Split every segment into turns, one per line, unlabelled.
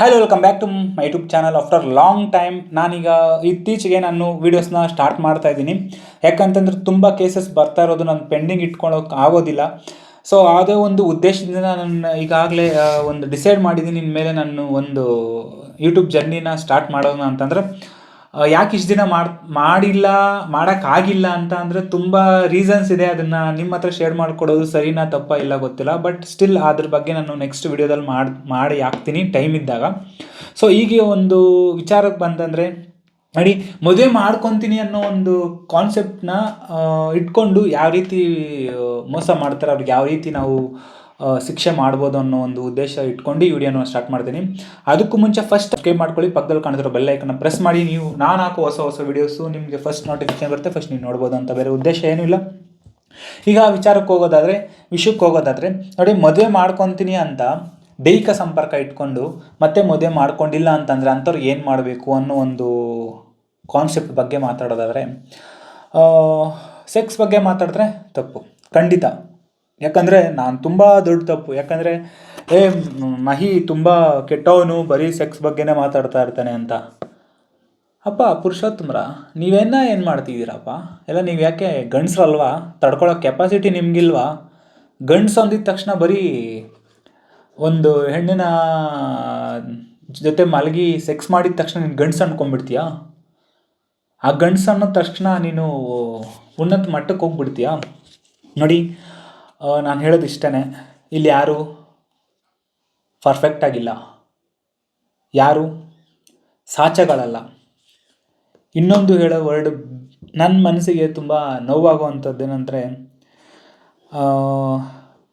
Hello welcome back to my YouTube channel after long time ನಾನೀಗ ಇತ್ತೀಚೆಗೆ ನಾನು ವೀಡಿಯೋಸ್ನ ಸ್ಟಾರ್ಟ್ ಮಾಡ್ತಾ ಇದ್ದೀನಿ. ಯಾಕಂತಂದ್ರೆ ತುಂಬ ಕೇಸಸ್ ಬರ್ತಾ ಇರೋದು ನಾನು ಪೆಂಡಿಂಗ್ ಇಟ್ಕೊಳ್ಳೋಕೆ ಆಗೋದಿಲ್ಲ. ಸೊ ಅದೇ ಒಂದು ಉದ್ದೇಶದಿಂದ ನಾನು ಈಗಾಗಲೇ ಒಂದು ಡಿಸೈಡ್ ಮಾಡಿದ್ದೀನಿ. ಇನ್ಮೇಲೆ ನಾನು ಒಂದು ಯೂಟ್ಯೂಬ್ ಜರ್ನಿನ ಸ್ಟಾರ್ಟ್ ಮಾಡೋಣ ಅಂತಂದ್ರೆ ಯಾಕೆ ಇಷ್ಟು ದಿನ ಮಾಡ್, ಮಾಡಿಲ್ಲ, ಮಾಡೋಕ್ಕಾಗಿಲ್ಲ ಅಂತ ಅಂದರೆ ತುಂಬ ರೀಸನ್ಸ್ ಇದೆ. ಅದನ್ನು ನಿಮ್ಮ ಹತ್ರ ಶೇರ್ ಮಾಡಿಕೊಡೋದು ಸರಿನಾ ತಪ್ಪ ಇಲ್ಲ ಗೊತ್ತಿಲ್ಲ. ಬಟ್ ಸ್ಟಿಲ್ ಅದ್ರ ಬಗ್ಗೆ ನಾನು ನೆಕ್ಸ್ಟ್ ವಿಡಿಯೋದಲ್ಲಿ ಮಾಡಿ ಮಾಡಿ ಹಾಕ್ತೀನಿ ಟೈಮ್ ಇದ್ದಾಗ. ಸೊ ಹೀಗೆ ಒಂದು ವಿಚಾರಕ್ಕೆ ಬಂತಂದರೆ ನೋಡಿ ಮದುವೆ ಮಾಡ್ಕೊತೀನಿ ಅನ್ನೋ ಒಂದು ಕಾನ್ಸೆಪ್ಟನ್ನ ಇಟ್ಕೊಂಡು ಯಾವ ರೀತಿ ಮೋಸ ಮಾಡ್ತಾರೆ, ಅವ್ರಿಗೆ ಯಾವ ರೀತಿ ನಾವು ಶಿಕ್ಷೆ ಮಾಡ್ಬೋದು ಅನ್ನೋ ಒಂದು ಉದ್ದೇಶ ಇಟ್ಕೊಂಡು ಈ ವಿಡಿಯೋನ ಸ್ಟಾರ್ಟ್ ಮಾಡ್ತೀನಿ. ಅದಕ್ಕೂ ಮುಂಚೆ ಫಸ್ಟ್ ಸಬ್ಸ್ಕ್ರೈಬ್ ಮಾಡ್ಕೊಳ್ಳಿ, ಪಕ್ಕದಲ್ಲಿ ಕಾಣಿಸಿರೋ ಬೆಲ್ ಐಕನ್ನ ಪ್ರೆಸ್ ಮಾಡಿ. ನೀವು, ನಾನು ಹಾಕೋ ಹೊಸ ಹೊಸ ವೀಡಿಯೋಸು ನಿಮಗೆ ಫಸ್ಟ್ ನೋಟಿಫಿಕೇಶನ್ ಬರುತ್ತೆ ಫಸ್ಟ್ ನೀವು ನೋಡ್ಬೋದು ಅಂತ ಬೇರೆ ಉದ್ದೇಶ ಏನೂ ಇಲ್ಲ. ಈಗ ವಿಚಾರಕ್ಕೆ ಹೋಗೋದಾದರೆ, ವಿಷಯಕ್ಕೆ ಹೋಗೋದಾದರೆ, ನೋಡಿ ಮದುವೆ ಮಾಡ್ಕೊತೀನಿ ಅಂತ ದೈಹಿಕ ಸಂಪರ್ಕ ಇಟ್ಕೊಂಡು, ಮತ್ತೆ ಮದುವೆ ಮಾಡ್ಕೊಂಡಿಲ್ಲ ಅಂತಂದರೆ ಅಂಥವ್ರು ಏನು ಮಾಡಬೇಕು ಅನ್ನೋ ಒಂದು ಕಾನ್ಸೆಪ್ಟ್ ಬಗ್ಗೆ ಮಾತಾಡೋದಾದರೆ ಸೆಕ್ಸ್ ಬಗ್ಗೆ ಮಾತಾಡಿದ್ರೆ ತಪ್ಪು. ಖಂಡಿತ. ಯಾಕಂದರೆ ನಾನು ತುಂಬ ದೊಡ್ಡ ತಪ್ಪು. ಯಾಕಂದರೆ, ಏ, ಮಹಿ ತುಂಬ ಕೆಟ್ಟವನು, ಬರೀ ಸೆಕ್ಸ್ ಬಗ್ಗೆನೇ ಮಾತಾಡ್ತಾ ಇರ್ತಾನೆ ಅಂತ. ಅಪ್ಪ, ಪುರುಷೋತ್ತಮ್ರ ನೀವೇನ ಏನು ಮಾಡ್ತಿದ್ದೀರಪ್ಪ? ಎಲ್ಲ ನೀವು ಯಾಕೆ ಗಂಡಸ್ರಲ್ವಾ? ತಡ್ಕೊಳ್ಳೋ ಕೆಪಾಸಿಟಿ ನಿಮಗಿಲ್ವಾ? ಗಂಡ್ಸು ಅಂದಿದ ತಕ್ಷಣ ಬರೀ ಒಂದು ಹೆಣ್ಣಿನ ಜೊತೆ ಮಲಗಿ ಸೆಕ್ಸ್ ಮಾಡಿದ ತಕ್ಷಣ ನೀನು ಗಂಡ್ಸ್ ಅನ್ಕೊಂಡ್ಬಿಡ್ತೀಯ? ಆ ಗಂಡ್ಸು ಅನ್ನೋ ತಕ್ಷಣ ನೀನು ಉನ್ನತ ಮಟ್ಟಕ್ಕೆ ಹೋಗ್ಬಿಡ್ತೀಯಾ? ನೋಡಿ ನಾನು ಹೇಳೋದು ಇಷ್ಟೇ ಇಲ್ಲಿ ಯಾರು ಪರ್ಫೆಕ್ಟ್ ಆಗಿಲ್ಲ. ಯಾರು ಸಾಚಗಳಲ್ಲ. ಇನ್ನೊಂದು ಹೇಳೋ ವರ್ಡ್ ನನ್ನ ಮನಸ್ಸಿಗೆ ತುಂಬ ನೋವಾಗುವಂಥದ್ದು ಏನಂದರೆ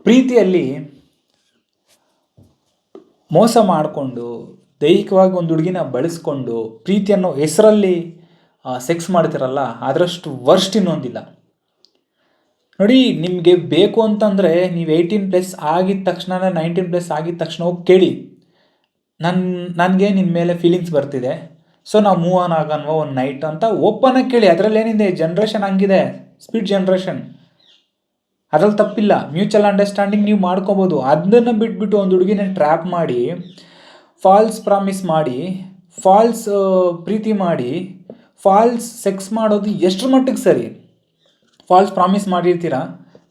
ಪ್ರೀತಿಯಲ್ಲಿ ಮೋಸ ಮಾಡಿಕೊಂಡು, ದೈಹಿಕವಾಗಿ ಒಂದು ಹುಡುಗಿನ ಬಳಸ್ಕೊಂಡು ಪ್ರೀತಿಯನ್ನು ಹೆಸರಲ್ಲಿ ಸೆಕ್ಸ್ ಮಾಡ್ತಿರಲ್ಲ ಅದರಷ್ಟು ವರ್ಸ್ಟ್ ಇನ್ನೊಂದಿಲ್ಲ. ನೋಡಿ, ನಿಮಗೆ ಬೇಕು ಅಂತಂದರೆ ನೀವು ಏಯ್ಟೀನ್ ಪ್ಲಸ್ ಆಗಿದ ತಕ್ಷಣ ನೈನ್ಟೀನ್ ಪ್ಲಸ್ ಆಗಿದ ತಕ್ಷಣ ಹೋಗಿ ಕೇಳಿ. ನನ್ನ ನನಗೆ ನಿನ್ನ ಮೇಲೆ ಫೀಲಿಂಗ್ಸ್ ಬರ್ತಿದೆ. ಸೊ ನಾವು ಮೂವ್ ಆನ್ ಆಗೋಣವ ಒಂದು ನೈಟ್ ಅಂತ ಓಪನ್ ಆಗಿ ಕೇಳಿ. ಅದರಲ್ಲಿ ಏನಿದೆ? ಜನ್ರೇಷನ್ ಹಂಗಿದೆ. ಸ್ಪೀಡ್ ಜನ್ರೇಷನ್ ಅದ್ರಲ್ಲಿ ತಪ್ಪಿಲ್ಲ. ಮ್ಯೂಚುವಲ್ ಅಂಡರ್ಸ್ಟ್ಯಾಂಡಿಂಗ್ ನೀವು ಮಾಡ್ಕೊಬೋದು. ಅದನ್ನು ಬಿಟ್ಬಿಟ್ಟು ಒಂದು ಹುಡುಗಿನ ಟ್ರ್ಯಾಪ್ ಮಾಡಿ ಫಾಲ್ಸ್ ಪ್ರಾಮಿಸ್ ಮಾಡಿ ಫಾಲ್ಸ್ ಪ್ರೀತಿ ಮಾಡಿ ಫಾಲ್ಸ್ ಸೆಕ್ಸ್ ಮಾಡೋದು ಎಷ್ಟರ ಮಟ್ಟಿಗೆ ಸರಿ? ಫಾಲ್ಸ್ ಪ್ರಾಮಿಸ್ ಮಾಡಿರ್ತೀರಾ?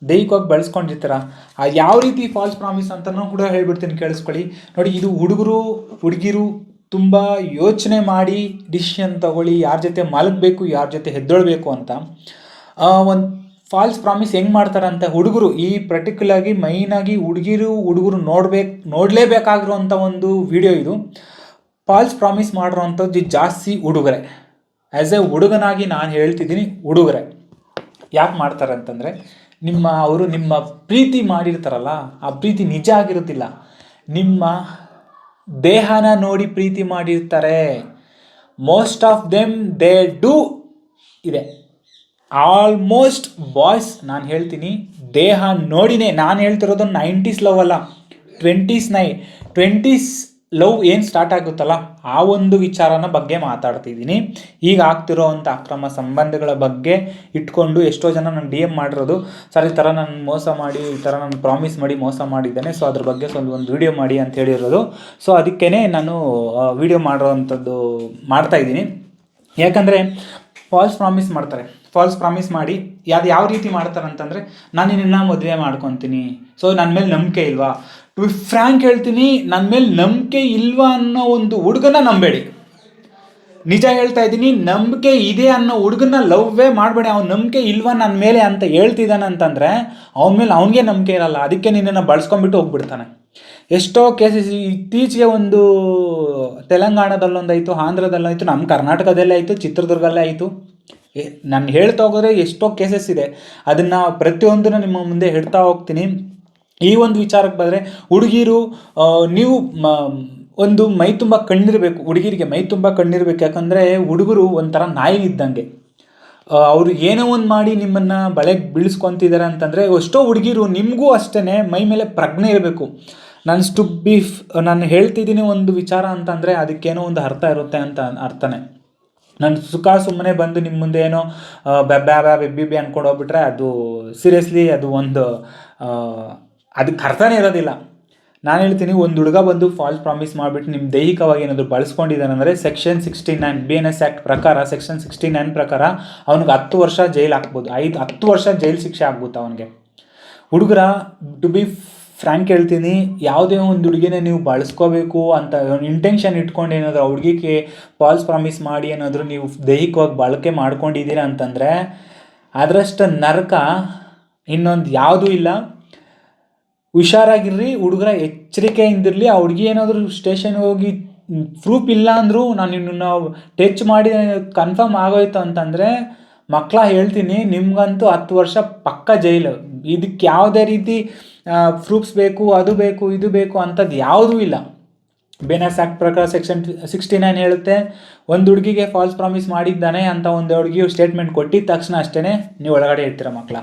ದೈಹಿಕವಾಗಿ ಬೆಳೆಸ್ಕೊಂಡಿರ್ತೀರ? ಆ ಯಾವ ರೀತಿ ಫಾಲ್ಸ್ ಪ್ರಾಮಿಸ್ ಅಂತಲೂ ಕೂಡ ಹೇಳ್ಬಿಡ್ತೀನಿ ಕೇಳಿಸ್ಕೊಳ್ಳಿ. ನೋಡಿ, ಇದು ಹುಡುಗರು, ಹುಡುಗಿರು ತುಂಬ ಯೋಚನೆ ಮಾಡಿ ಡಿಸಿಷನ್ ತಗೊಳ್ಳಿ, ಯಾರ ಜೊತೆ ಮಲಗಬೇಕು, ಯಾರ ಜೊತೆ ಹೆದ್ದೊಳ್ಬೇಕು ಅಂತ. ಒಂದು ಫಾಲ್ಸ್ ಪ್ರಾಮಿಸ್ ಹೆಂಗೆ ಮಾಡ್ತಾರೆ ಅಂತ ಹುಡುಗರು, ಈ ಪರ್ಟಿಕ್ಯುಲರ್ಗಿ ಮೈನಾಗಿ ಹುಡುಗಿರು, ಹುಡುಗರು ನೋಡ್ಬೇಕು ನೋಡಲೇಬೇಕಾಗಿರುವಂಥ ಒಂದು ವಿಡಿಯೋ ಇದು. ಫಾಲ್ಸ್ ಪ್ರಾಮಿಸ್ ಮಾಡಿರೋವಂಥದ್ದು ಜಾಸ್ತಿ ಹುಡುಗರೆ ಆ್ಯಸ್ ಎ ಹುಡುಗನಾಗಿ ನಾನು ಹೇಳ್ತಿದ್ದೀನಿ ಹುಡುಗರೆ ಯಾಕೆ ಮಾಡ್ತಾರೆ ಅಂತಂದರೆ ನಿಮ್ಮ ಅವರು ನಿಮ್ಮ ಪ್ರೀತಿ ಮಾಡಿರ್ತಾರಲ್ಲ, ಆ ಪ್ರೀತಿ ನಿಜ ಆಗಿರುತ್ತಿಲ್ಲ. ನಿಮ್ಮ ದೇಹನ ನೋಡಿ ಪ್ರೀತಿ ಮಾಡಿರ್ತಾರೆ. Most of them they do ಇದೆ. ಆಲ್ಮೋಸ್ಟ್ ಬಾಯ್ಸ್ ನಾನು ಹೇಳ್ತೀನಿ, ದೇಹ ನೋಡಿನೇ, ನಾನು ಹೇಳ್ತಿರೋದು ನೈಂಟೀಸ್ ಲವ್ ಅಲ್ಲ. ಟ್ವೆಂಟೀಸ್ ನೈ ಟ್ವೆಂಟೀಸ್ ಲವ್ ಏನು ಸ್ಟಾರ್ಟ್ ಆಗುತ್ತಲ್ಲ, ಆ ಒಂದು ವಿಚಾರನ ಬಗ್ಗೆ ಮಾತಾಡ್ತಿದ್ದೀನಿ. ಈಗ ಆಗ್ತಿರೋ ಅಂಥ ಅಕ್ರಮ ಸಂಬಂಧಗಳ ಬಗ್ಗೆ ಇಟ್ಕೊಂಡು ಎಷ್ಟೋ ಜನ ನಾನು ಡಿ ಎಂ ಮಾಡಿರೋದು, ಸರ್ ಈ ಥರ ನಾನು ಮೋಸ ಮಾಡಿ, ಈ ಥರ ನಾನು ಪ್ರಾಮಿಸ್ ಮಾಡಿ ಮೋಸ ಮಾಡಿದ್ದೇನೆ ಸೊ ಅದ್ರ ಬಗ್ಗೆ ಸ್ವಲ್ಪ ಒಂದು ವಿಡಿಯೋ ಮಾಡಿ ಅಂತ ಹೇಳಿರೋದು. ಸೊ ಅದಕ್ಕೇ ನಾನು ವಿಡಿಯೋ ಮಾಡಿರೋವಂಥದ್ದು ಮಾಡ್ತಾ ಇದ್ದೀನಿ. ಯಾಕಂದರೆ ಫಾಲ್ಸ್ ಪ್ರಾಮಿಸ್ ಮಾಡ್ತಾರೆ. ಫಾಲ್ಸ್ ಪ್ರಾಮಿಸ್ ಮಾಡಿ ಅದು ಯಾವ ರೀತಿ ಮಾಡ್ತಾರೆ ಅಂತಂದರೆ ನಾನು ನಿನ್ನ ಮದುವೆ ಮಾಡ್ಕೊತೀನಿ. ಸೊ ನನ್ನ ಮೇಲೆ ನಂಬಿಕೆ ಇಲ್ವಾ? ಟು ಫ್ರ್ಯಾಂಕ್ ಹೇಳ್ತೀನಿ ನನ್ನ ಮೇಲೆ ನಂಬಿಕೆ ಇಲ್ವಾ ಅನ್ನೋ ಒಂದು ಹುಡುಗನ ನಂಬೇಡಿ. ನಿಜ ಹೇಳ್ತಾ ಇದ್ದೀನಿ, ನಂಬಿಕೆ ಇದೆ ಅನ್ನೋ ಹುಡುಗನ ಲವ್ವೇ ಮಾಡಬೇಡಿ. ಅವ್ನು ನಂಬಿಕೆ ಇಲ್ವಾ ನನ್ನ ಮೇಲೆ ಅಂತ ಹೇಳ್ತಿದ್ದಾನೆ ಅಂತಂದರೆ, ಅವನ ಮೇಲೆ ಅವನಿಗೆ ನಂಬಿಕೆ ಇರಲ್ಲ. ಅದಕ್ಕೆ ನಿನ್ನನ್ನು ಬಳಸ್ಕೊಂಡ್ಬಿಟ್ಟು ಹೋಗ್ಬಿಡ್ತಾನೆ. ಎಷ್ಟೋ ಕೇಸಸ್ ಇತ್ತೀಚೆಗೆ ಒಂದು ತೆಲಂಗಾಣದಲ್ಲೊಂದಾಯಿತು, ಆಂಧ್ರದಲ್ಲಾಯಿತು ನಮ್ಮ ಕರ್ನಾಟಕದಲ್ಲೇ ಆಯಿತು, ಚಿತ್ರದುರ್ಗಲ್ಲೇ ಆಯಿತು. ನಾನು ಹೇಳ್ತಾ ಹೋಗೋದ್ರೆ ಎಷ್ಟೋ ಕೇಸಸ್ ಇದೆ. ಅದನ್ನು ಪ್ರತಿಯೊಂದನ್ನು ನಿಮ್ಮ ಮುಂದೆ ಹೇಳ್ತಾ ಹೋಗ್ತೀನಿ. ಈ ಒಂದು ವಿಚಾರಕ್ಕೆ ಬಂದರೆ ಹುಡುಗಿರು ನೀವು ಒಂದು ಮೈ ತುಂಬ ಕಣ್ಣಿರಬೇಕು, ಹುಡುಗಿರಿಗೆ ಮೈ ತುಂಬ ಕಣ್ಣಿರಬೇಕು. ಯಾಕಂದರೆ ಹುಡುಗರು ಒಂಥರ ನಾಯಿ ಇದ್ದಂಗೆ ಅವರು ಏನೋ ಒಂದು ಮಾಡಿ ನಿಮ್ಮನ್ನು ಬಳೆಗೆ ಬೀಳಿಸ್ಕೊತಿದ್ದಾರೆ ಅಂತಂದರೆ ಎಷ್ಟೋ ಹುಡುಗಿರು ನಿಮಗೂ ಅಷ್ಟೇ ಮೈ ಮೇಲೆ ಪ್ರಜ್ಞೆ ಇರಬೇಕು. ನಾನು ಸ್ಟು ಬೀಫ್, ನಾನು ಹೇಳ್ತಿದ್ದೀನಿ ಒಂದು ವಿಚಾರ ಅಂತಂದರೆ ಅದಕ್ಕೇನೋ ಒಂದು ಅರ್ಥ ಇರುತ್ತೆ ಅಂತ ಅರ್ಥನೇ. ನಾನು ಸುಖ ಸುಮ್ಮನೆ ಬಂದು ನಿಮ್ಮ ಮುಂದೆ ಏನೋ ಬ್ಯಾ ಬೆಬ್ಬಿ ಬಿ ಅನ್ಕೊಂಡು ಹೋಗ್ಬಿಟ್ರೆ ಅದು ಸೀರಿಯಸ್ಲಿ ಅದು ಒಂದು ಅದಕ್ಕೆ ಅರ್ಥನೇ ಇರೋದಿಲ್ಲ. ನಾನು ಹೇಳ್ತೀನಿ, ಒಂದು ಹುಡುಗ ಬಂದು ಫಾಲ್ಸ್ ಪ್ರಾಮಿಸ್ ಮಾಡಿಬಿಟ್ಟು ನಿಮ್ಮ ದೈಹಿಕವಾಗಿ ಏನಾದರೂ ಬಳಸ್ಕೊಂಡಿದ್ದಾನೆ ಅಂದರೆ section sixty nine B N S act ಪ್ರಕಾರ ಸೆಕ್ಷನ್ ಸಿಕ್ಸ್ಟಿ ನೈನ್ ಪ್ರಕಾರ ಅವ್ನಿಗೆ ಹತ್ತು ವರ್ಷ ಜೈಲ್ ಹಾಕ್ಬೋದು ಐದು, ಹತ್ತು ವರ್ಷ ಜೈಲ್ ಶಿಕ್ಷೆ ಆಗ್ಬೋದು ಅವನಿಗೆ. ಹುಡುಗರ ಟು ಬಿ ಫ್ರ್ಯಾಂಕ್ ಹೇಳ್ತೀನಿ, ಯಾವುದೇ ಒಂದು ಹುಡುಗಿನ ನೀವು ಬಳಸ್ಕೋಬೇಕು ಅಂತ ಇಂಟೆನ್ಷನ್ ಇಟ್ಕೊಂಡು ಏನಾದರೂ ಹುಡುಗಿಗೆ ಫಾಲ್ಸ್ ಪ್ರಾಮಿಸ್ ಮಾಡಿ ಏನಾದರೂ ನೀವು ದೈಹಿಕವಾಗಿ ಬಳಕೆ ಮಾಡ್ಕೊಂಡಿದ್ದೀರಾ ಅಂತಂದರೆ ಅದರಷ್ಟು ನರಕ ಇನ್ನೊಂದು ಯಾವುದೂ ಇಲ್ಲ. ಹುಷಾರಾಗಿರ್ರಿ, ಹುಡುಗರ ಎಚ್ಚರಿಕೆಯಿಂದಿರಲಿ, ಆ ಹುಡುಗಿ ಏನಾದರೂ ಸ್ಟೇಷನ್ಗೆ ಹೋಗಿ ಪ್ರೂಫ್ ಇಲ್ಲ ಅಂದರೂ ನಾನು ನಿನ್ನನ್ನು ಟಚ್ ಮಾಡಿ ಕನ್ಫರ್ಮ್ ಆಗೋಯ್ತು ಅಂತಂದರೆ ಮಕ್ಕಳ ಹೇಳ್ತೀನಿ, ನಿಮ್ಗಂತೂ ಹತ್ತು ವರ್ಷ ಪಕ್ಕ ಜೈಲು. ಇದಕ್ಕೆ ಯಾವುದೇ ರೀತಿ ಪ್ರೂಫ್ಸ್ ಬೇಕು, ಅದು ಬೇಕು, ಇದು ಬೇಕು ಅಂಥದ್ದು ಯಾವುದೂ ಇಲ್ಲ. ಬೆನಸ್ ಆ್ಯಕ್ಟ್ ಪ್ರಕಾರ ಸೆಕ್ಷನ್ ಸಿಕ್ಸ್ಟಿ ನೈನ್ ಹೇಳುತ್ತೆ, ಒಂದು ಹುಡುಗಿಗೆ ಫಾಲ್ಸ್ ಪ್ರಾಮಿಸ್ ಮಾಡಿದ್ದಾನೆ ಅಂತ ಒಂದು ಹುಡುಗಿಯು ಸ್ಟೇಟ್ಮೆಂಟ್ ಕೊಟ್ಟಿದ್ದ ತಕ್ಷಣ ಅಷ್ಟೇ ನೀವು ಒಳಗಡೆ ಇರ್ತೀರ ಮಕ್ಕಳ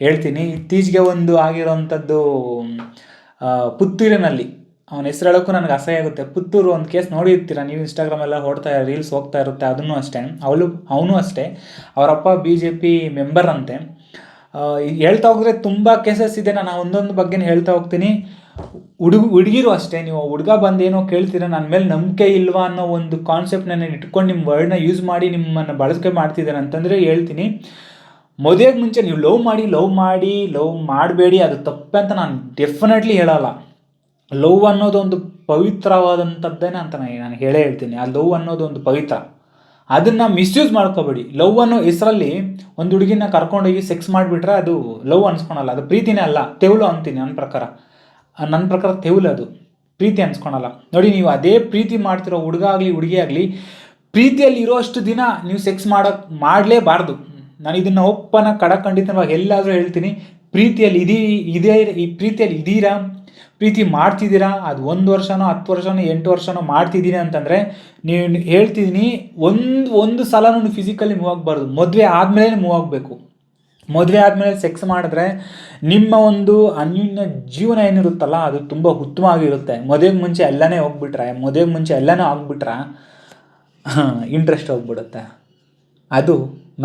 ಹೇಳ್ತೀನಿ. ಇತ್ತೀಚೆಗೆ ಒಂದು ಆಗಿರೋವಂಥದ್ದು ಪುತ್ತೂರಿನಲ್ಲಿ. ಅವನ ಹೆಸರು ಹೇಳೋಕ್ಕೂ ನನಗೆ ಅಸಹ್ಯ ಆಗುತ್ತೆ. ಪುತ್ತೂರು ಒಂದು ಕೇಸ್ ನೋಡಿರ್ತೀರ? ನೀವು ಇನ್ಸ್ಟಾಗ್ರಾಮೆಲ್ಲ ಓಡ್ತಾ ರೀಲ್ಸ್ ಹೋಗ್ತಾ ಇರುತ್ತೆ. ಅದನ್ನು ಅಷ್ಟೇ. ಅವಳು, ಅವನು ಅಷ್ಟೇ. ಅವರಪ್ಪ ಬಿ ಜೆ ಪಿ ಮೆಂಬರ್ ಅಂತೆ. ಹೇಳ್ತಾ ಹೋಗಿದ್ರೆ ತುಂಬ ಕೇಸಸ್ ಇದೆ. ನಾನು ಒಂದೊಂದು ಬಗ್ಗೆ ಹೇಳ್ತಾ ಹೋಗ್ತೀನಿ. ಹುಡುಗ, ಹುಡುಗಿರು ಅಷ್ಟೇ. ನೀವು ಹುಡುಗ ಬಂದೇನೋ ಕೇಳ್ತೀರ? ನನ್ನ ಮೇಲೆ ನಂಬಿಕೆ ಇಲ್ವಾ ಅನ್ನೋ ಒಂದು ಕಾನ್ಸೆಪ್ಟ್ ನಾನು ಇಟ್ಕೊಂಡು ನಿಮ್ಮ ವರ್ಡ್ನ ಯೂಸ್ ಮಾಡಿ ನಿಮ್ಮನ್ನು ಬಳಕೆ ಮಾಡ್ತಿದ್ದಾರೆ ಅಂತಂದರೆ ಹೇಳ್ತೀನಿ. ಮದುವೆಗೆ ಮುಂಚೆ ನೀವು ಲವ್ ಮಾಡಿ ಲವ್ ಮಾಡಿ ಲವ್ ಮಾಡಬೇಡಿ, ಅದು ತಪ್ಪೆ ಅಂತ ನಾನು ಡೆಫಿನೆಟ್ಲಿ ಹೇಳಲ್ಲ. ಲವ್ ಅನ್ನೋದು ಒಂದು ಪವಿತ್ರವಾದಂಥದ್ದೇನೆ ಅಂತ ನಾನು ನಾನು ಹೇಳೇ ಹೇಳ್ತೀನಿ. ಆ ಲವ್ ಅನ್ನೋದು ಒಂದು ಪವಿತ್ರ. ಅದನ್ನು ಮಿಸ್ಯೂಸ್ ಮಾಡ್ಕೋಬೇಡಿ. ಲವ್ ಅನ್ನೋ ಹೆಸರಲ್ಲಿ ಒಂದು ಹುಡುಗಿನ ಕರ್ಕೊಂಡೋಗಿ ಸೆಕ್ಸ್ ಮಾಡಿಬಿಟ್ರೆ ಅದು ಲವ್ ಅನ್ಸ್ಕೊಳಲ್ಲ. ಅದು ಪ್ರೀತಿನೇ ಅಲ್ಲ. ತೆವಲು ಅಂತೀನಿ ನನ್ನ ಪ್ರಕಾರ. ನನ್ನ ಪ್ರಕಾರ ತೆವಲು ಅದು. ಪ್ರೀತಿ ಅನ್ಸ್ಕೊಳಲ್ಲ. ನೋಡಿ, ನೀವು ಅದೇ ಪ್ರೀತಿ ಮಾಡ್ತಿರೋ ಹುಡುಗ ಆಗಲಿ, ಹುಡುಗಿ ಆಗಲಿ ಪ್ರೀತಿಯಲ್ಲಿ ಇರೋಷ್ಟು ದಿನ ನೀವು ಸೆಕ್ಸ್ ಮಾಡೋಕ್ಕೆ ಮಾಡಲೇಬಾರ್ದು. ನಾನು ಇದನ್ನು ಒಪ್ಪನ ಕಡಖಂಡಿತವಾಗಿ ಎಲ್ಲಾದರೂ ಹೇಳ್ತೀನಿ. ಪ್ರೀತಿಯಲ್ಲಿ ಇದೀ, ಇದೇ, ಈ ಪ್ರೀತಿಯಲ್ಲಿ ಇದ್ದೀರಾ ಪ್ರೀತಿ ಮಾಡ್ತಿದ್ದೀರಾ? ಅದು ಒಂದು ವರ್ಷನೋ, ಹತ್ತು ವರ್ಷನೋ, ಎಂಟು ವರ್ಷನೋ ಮಾಡ್ತಿದ್ದೀನಿ ಅಂತಂದರೆ ನೀವು ಹೇಳ್ತಿದ್ದೀನಿ ಒಂದು ಒಂದು ಸಲ ನಾನು ಫಿಸಿಕಲಿ ಮೂವ್ ಆಗಬಾರ್ದು. ಮದುವೆ ಆದಮೇಲೆ ಮೂವ್ ಆಗಬೇಕು. ಮದುವೆ ಆದಮೇಲೆ ಸೆಕ್ಸ್ ಮಾಡಿದ್ರೆ ನಿಮ್ಮ ಒಂದು ಅನ್ಯೂನ್ಯ ಜೀವನ ಏನಿರುತ್ತಲ್ಲ, ಅದು ತುಂಬ ಉತ್ತಮವಾಗಿರುತ್ತೆ. ಮದುವೆಗೆ ಮುಂಚೆ ಎಲ್ಲನೇ ಹೋಗ್ಬಿಟ್ರೆ, ಮದುವೆಗೆ ಮುಂಚೆ ಎಲ್ಲನೂ ಆಗ್ಬಿಟ್ರೆ ಇಂಟ್ರೆಸ್ಟ್ ಹೋಗ್ಬಿಡುತ್ತೆ. ಅದು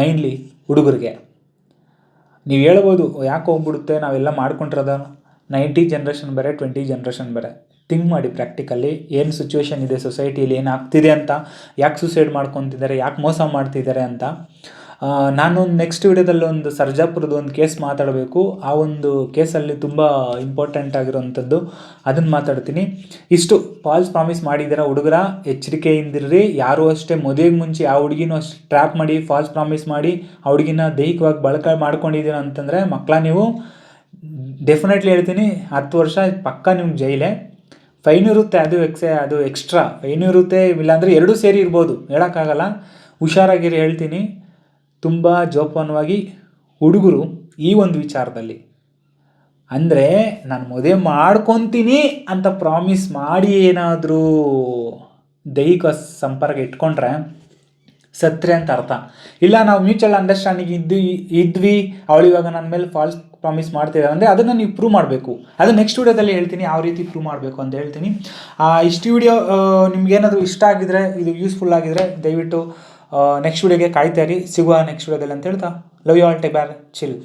ಮೈನ್ಲಿ ಹುಡುಗರಿಗೆ. ನೀವು ಹೇಳ್ಬೋದು ಯಾಕೆ ಹೋಗ್ಬಿಡುತ್ತೆ, ನಾವೆಲ್ಲ ಮಾಡ್ಕೊಂಡಿರೋದ ನೈಂಟಿ ಜನ್ರೇಷನ್ ಬೇರೆ ಟ್ವೆಂಟಿ ಜನ್ರೇಷನ್ ಬೇರೆ. ಥಿಂಕ್ ಮಾಡಿ ಪ್ರಾಕ್ಟಿಕಲಿ ಏನು ಸಿಚುವೇಶನ್ ಇದೆ ಸೊಸೈಟಿಯಲ್ಲಿ ಏನು ಆಗ್ತಿದೆ ಅಂತ, ಯಾಕೆ ಸೂಸೈಡ್ ಮಾಡ್ಕೊತಿದ್ದಾರೆ, ಯಾಕೆ ಮೋಸ ಮಾಡ್ತಿದ್ದಾರೆ ಅಂತ. ನಾನು ನೆಕ್ಸ್ಟ್ ವಿಡಿಯೋದಲ್ಲಿ ಒಂದು ಸರ್ಜಾಪುರದ ಒಂದು ಕೇಸ್ ಮಾತಾಡಬೇಕು. ಆ ಒಂದು ಕೇಸಲ್ಲಿ ತುಂಬ ಇಂಪಾರ್ಟೆಂಟ್ ಆಗಿರೋವಂಥದ್ದು. ಅದನ್ನು ಮಾತಾಡ್ತೀನಿ. ಇಷ್ಟು ಫಾಲ್ಸ್ ಪ್ರಾಮಿಸ್ ಮಾಡಿದ್ದೀರ ಹುಡುಗರ? ಎಚ್ಚರಿಕೆಯಿಂದಿರ್ರಿ. ಯಾರೂ ಅಷ್ಟೇ ಮದುವೆಗೆ ಮುಂಚೆ ಆ ಹುಡುಗಿನೂ ಅಷ್ಟು ಟ್ರ್ಯಾಪ್ ಮಾಡಿ ಫಾಲ್ಸ್ ಪ್ರಾಮಿಸ್ ಮಾಡಿ, ಆ ಹುಡುಗಿನ ದೈಹಿಕವಾಗಿ ಬಳಕೆ ಮಾಡ್ಕೊಂಡಿದ್ದೀರ ಅಂತಂದರೆ ಮಕ್ಕಳ ನೀವು ಡೆಫಿನೆಟ್ಲಿ ಹೇಳ್ತೀನಿ. ಹತ್ತು ವರ್ಷ ಪಕ್ಕ ನಿಮ್ಗೆ ಜೈಲೇ. ಫೈನ್ ಇರುತ್ತೆ ಅದು ಎಕ್ಸೆ ಅದು ಎಕ್ಸ್ಟ್ರಾ ಫೈನ್ ಇರುತ್ತೆ, ಇಲ್ಲಾಂದರೆ ಎರಡೂ ಸೇರಿ ಇರ್ಬೋದು. ಹೇಳೋಕ್ಕಾಗಲ್ಲ. ಹುಷಾರಾಗಿರಿ ಹೇಳ್ತೀನಿ. ತುಂಬ ಜೋಪಾನವಾಗಿ ಹುಡುಗರು ಈ ಒಂದು ವಿಚಾರದಲ್ಲಿ. ಅಂದರೆ, ನಾನು ಮದುವೆ ಮಾಡ್ಕೊತೀನಿ ಅಂತ ಪ್ರಾಮಿಸ್ ಮಾಡಿ ಏನಾದರೂ ದೈಹಿಕ ಸಂಪರ್ಕ ಇಟ್ಕೊಂಡ್ರೆ ಸತ್ರೆ ಅಂತ ಅರ್ಥ. ಇಲ್ಲ, ನಾವು ಮ್ಯೂಚುವಲ್ ಅಂಡರ್ಸ್ಟ್ಯಾಂಡಿಂಗ್ ಇದ್ದು ಇದ್ವಿ, ಅವಳು ಇವಾಗ ನನ್ನ ಮೇಲೆ ಫಾಲ್ಸ್ ಪ್ರಾಮಿಸ್ ಮಾಡ್ತಿದ್ದಾರೆ ಅಂದರೆ ಅದನ್ನು ನೀವು ಪ್ರೂವ್ ಮಾಡಬೇಕು. ಅದು ನೆಕ್ಸ್ಟ್ ವೀಡಿಯೋದಲ್ಲಿ ಹೇಳ್ತೀನಿ ಯಾವ ರೀತಿ ಪ್ರೂವ್ ಮಾಡಬೇಕು ಅಂತ ಹೇಳ್ತೀನಿ. ಇಷ್ಟು ವಿಡಿಯೋ ನಿಮ್ಗೇನಾದರೂ ಇಷ್ಟ ಆಗಿದ್ರೆ, ಇದು ಯೂಸ್ಫುಲ್ ಆಗಿದ್ರೆ ದಯವಿಟ್ಟು ನೆಕ್ಸ್ಟ್ ವೀಡಿಯೋಗೆ ಕಾಯ್ತಾ ಇರಿ. ಸಿಗುವ ನೆಕ್ಸ್ಟ್ ವೀಡಿಯೋದಲ್ಲಿ ಅಂತ ಹೇಳ್ತಾ ಲವ್ ಯು ಆಲ್ ಟೇ ಬ್ಯಾರ್ ಚಿಲ್